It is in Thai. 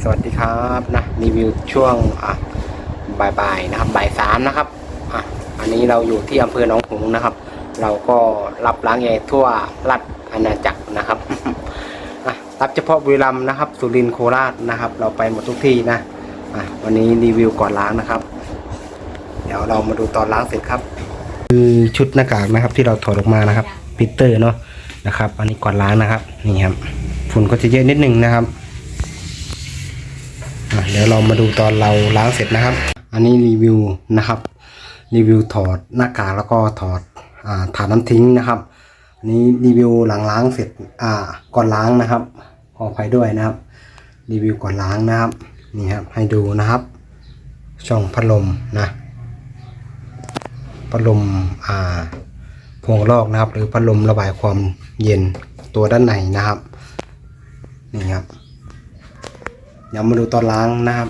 สวัสดีครับนะรีวิวช่วงอะบ่ายๆนะครับบ่ายสามนะครับอะอันนี้เราอยู่ที่อำเภอหนองหงนะครับ เราก็รับล้างใหญ่ทั่วรัฐอาณาจักรนะครับอะรับเฉพาะบุรีรัมย์นะครับ สุรินทร์โคราชนะครับ เราไปหมดทุกที่นะอะวันนี้รีวิวก่อนล้างนะครับ เดี๋ยวเรามาดูตอนล้างเสร็จครับ คือชุดหน้ากากนะครับ ที่เราถอดออกมานะครับพิเตอร์เนาะนะครับ อันนี้ก่อนล้างนะครับนี่ครับฝุ่นก็จะเยอะนิดนึงนะครับ เดี๋ยวเรามาดูตอนเราล้างเสร็จนะครับ อันนี้รีวิวนะครับ รีวิวถอดหน้ากากแล้วก็ถอดอ่าถาดน้ำทิ้งนะครับ อันนี้รีวิวหลังล้างเสร็จอ่าก่อนล้างนะครับขออภัยด้วยนะครับ รีวิวก่อนล้างนะครับนี่ครับให้ดูนะครับ ช่องพัดลมนะพัดลมอ่าพวงลอกนะครับ หรือพัดลมระบายความเย็นตัวด้านในนะครับนี่ครับ เดี๋ยวมาดูตอนล้างนะครับ